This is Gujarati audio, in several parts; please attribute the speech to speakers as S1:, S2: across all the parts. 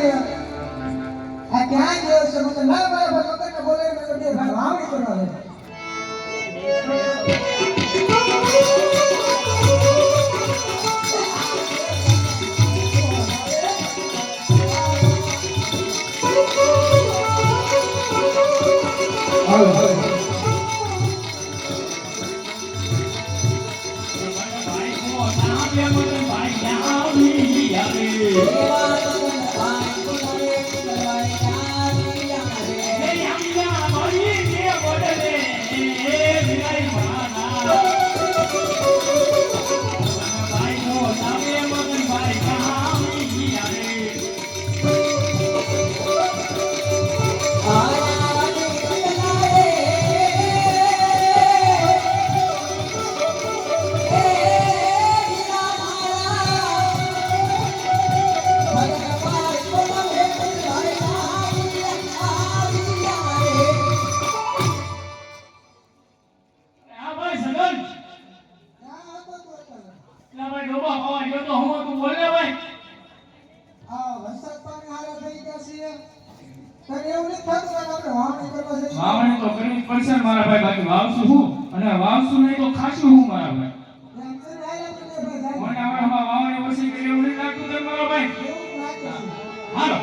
S1: છીએ આ ક્યાં ગયો છે? મને ના ભાઈ મગજને બોલાવીને મને બે ભાઈ વાવણી કરવા દે. અત્યારે? આ વરસાદ પાણી હારા થઈ ગયા છે તને એવું નથી થતું કે આપણે વાવણી કરવા જઈએ?
S2: વાવણી તો કરવી પડશે ને મારા ભાઈ બાકી વાવશું હું અને વાવશું નહીં તો ખાશું હું મારા ભાઈ
S1: તો ભાઈ.
S2: મને હવે વાવણી એવું નહીં લાગતું મારા ભાઈ. હાલો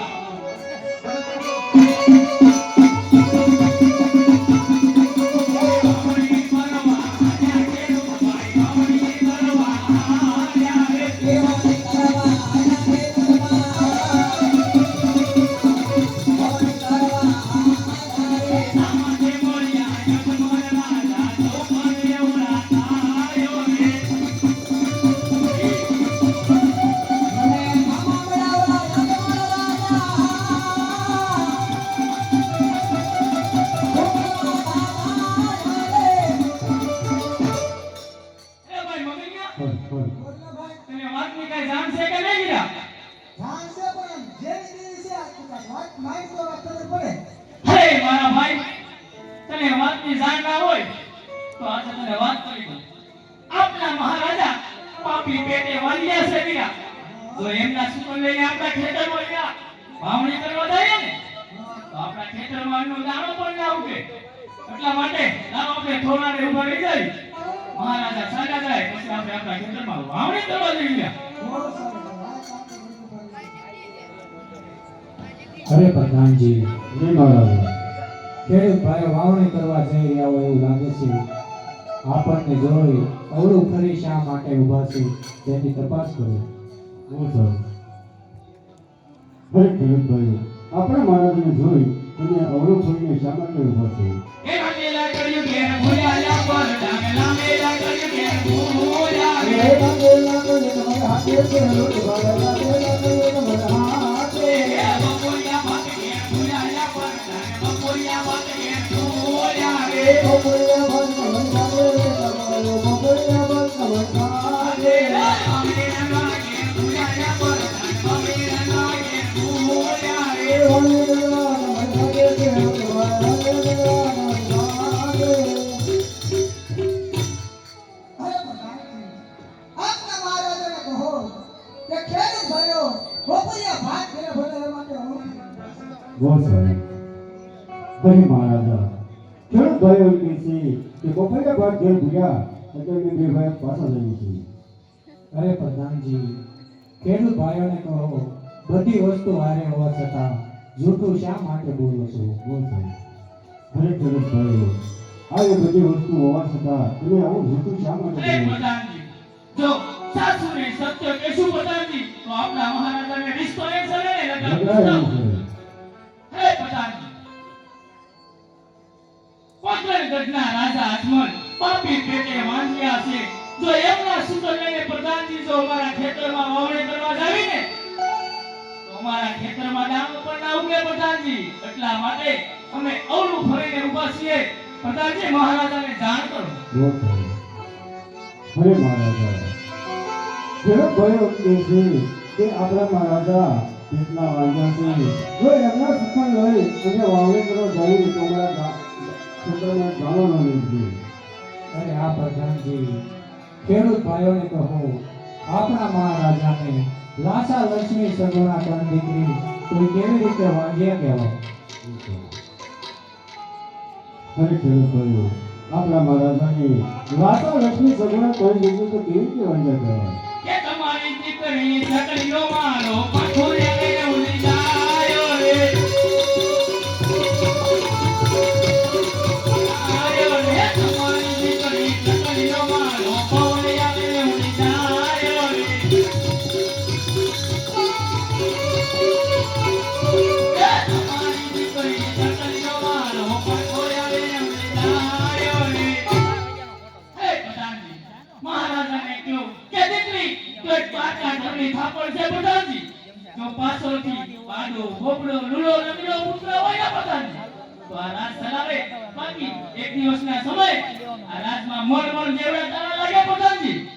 S1: ના
S2: હોય, તો આ તને વાત કરી દઉં. આપના મહારાજા પાપી પેટે વાલિયા છે વીરા જો એમના સુકન લઈને આપણા ખેતરમાં ગયા. વાવણી કરવા જાય ને? તો આપણા ખેતરમાં એમનો દાણો પણ ના ઉગે. એટલા માટે દાણો આપણે થોડાને ઊભા રહી જાય. મહારાજા સાજા જાય, પછી આપણે આપણા ખેતરમાં વાવણી કરવા જઈ ગયા.
S3: અરે પ્રધાનજી
S4: મહારાજ
S3: ખેડૂત ભાઈઓ વાવણી કરવા જઈ રહ્યા હોય એવું લાગે છે. આપણને જોઈ અવળું ફરી શા માટે ઊભા છે તેની તપાસ કરો.
S4: હું સર ખેડૂત ભાઈઓ આપણા મહારાજને જોઈ અને અવળું ફરીને શા માટે ઊભા છે?
S2: Thank રંગેલા ભૂલ્યા રે.
S1: એ
S2: બપોરિયા
S1: ખેડૂત ભાઈઓ
S4: એમ કહે છે કે બપોરે બાદ ઘેર ભૂલ્યા એટલે મેં બે ભાઈ પાછા જઈએ છીએ
S3: અરે પ્રધાનજી ખેડૂત ભાઈઓને કહો બધી વસ્તુ હારે હોવા છતાં જૂઠું શા માટે બોલો છો
S4: બોલ સાહેબ હરે ખેડૂત ભાઈઓ આ એ બધી વસ્તુ હોવા છતાં તમે આવું જૂઠું શા માટે
S2: એ
S4: બોલો
S2: જો સાસુને સત્ય કહેશું પ્રધાનજી, તો આપણા મહારાજાને રિશ્તો એ ચલે ને ગઢના પાપી પેટે વાંજ્યા છે. જો એમના સૂત્ર લઈને પ્રધાનજી જો અમારા ખેતરમાં વાવણી કરવા જાવી તો અમારા ખેતરમાં દાણો પણ ના ઉગે પ્રધાનજી. એટલા માટે અમે અવળું ફરીને ઊભા છીએ. પ્રધાનજી મહારાજાને જાણ કરો.
S4: હરે મહારાજા ખેડૂત ભાઈઓ કહે છે કે આપણા મહારાજા પેટના વાંધા છે. જો એમના સુખન લઈ અને વાવણી કરવા જાય
S3: પ્રધાનજી ખેડૂત ભાઈઓને કહો આપણા મહારાજાને લાસા લક્ષ્મી સગુણા ત્રણ દીકરી કોઈ કેવી રીતે વાંધ્યા કહેવાય?
S4: અરે ખેડૂત ભાઈઓ આપણા મહારાજાની લાસા લક્ષ્મી સગુણા કોઈ દીકરી તો કેવી રીતે વાંચા કહેવાય?
S2: કે તમારી દીકરી ચકલીનો મારો પાછળથી બાજો ભોપડો લૂલો રમીલો પુત્ર હોય ને પ્રધાનજી તો આ રાજ ચલાવે બાકી એક દિવસના સમય, આ રાજમાં મળ મળ જેવડા તારા લાગે પ્રધાનજી.